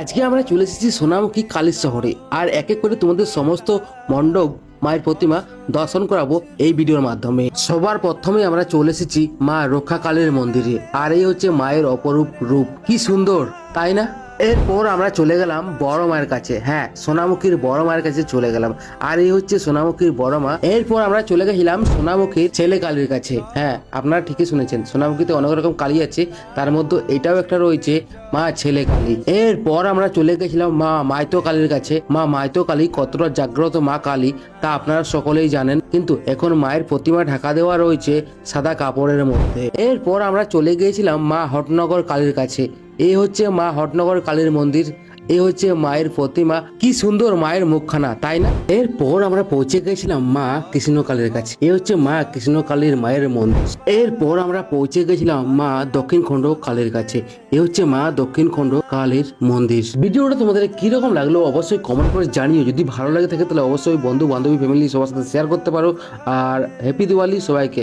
আজকে আমরা চলে এসেছি সোনামুখী কালীর শহরে। আর এক এক করে তোমাদের সমস্ত মণ্ডপ, মায়ের প্রতিমা দর্শন করাবো এই ভিডিওর মাধ্যমে। সবার প্রথমে আমরা চলে এসেছি মা রক্ষা কালীর মন্দিরে। আর এই হচ্ছে মায়ের অপরূপ রূপ। কি সুন্দর, তাই না? এরপর আমরা চলে গেলাম বড় মায়ের কাছে। হ্যাঁ সোনামুখীর বড় মায়ের কাছে চলে গেলাম। আর এই হচ্ছে সোনামুখীর বড় মা। এরপর আমরা চলে গেছিলাম সোনামুখীর ছেলে কালীর কাছে। হ্যাঁ আপনারা ঠিকই শুনেছেন। সোনামুখীতে অনেক রকম কালী আছে। তার মধ্যে এটাও একটা রয়েছে মা, ছেলে কালী। এরপর আমরা চলে গেছিলাম মা মাইতো কালীর কাছে। মা মাইতো কালী কতটা জাগ্রত মা কালী, তা আপনারা সকলেই জানেন। কিন্তু এখন মায়ের প্রতিমা ঢাকা দেওয়া রয়েছে সাদা কাপড়ের মধ্যে। এরপর আমরা চলে গিয়েছিলাম মা হটনগর কালীর কাছে। এই হচ্ছে মা হটনগর কালীর মন্দির। এ হচ্ছে মায়ের প্রতিমা। কি সুন্দর মায়ের মুখখানা তাই না? এরপর আমরা পৌঁছে গেছিলাম মা কৃষ্ণকালীর কাছে। এ হচ্ছে মা কৃষ্ণকালীর মায়ের মন্দির। এরপর আমরা পৌঁছে গেছিলাম মা দক্ষিণ খণ্ড কালীর কাছে। এ হচ্ছে মা দক্ষিণ খণ্ড কালীর মন্দির। ভিডিওটা তোমাদের কীরকম লাগল অবশ্যই কমেন্ট করে জানিও। যদি ভালো লাগে থাকে তাহলে অবশ্যই বন্ধু বান্ধবী ফ্যামিলি সবার সাথে শেয়ার করতে পারো। আর হ্যাপি দিওয়ালি সবাইকে।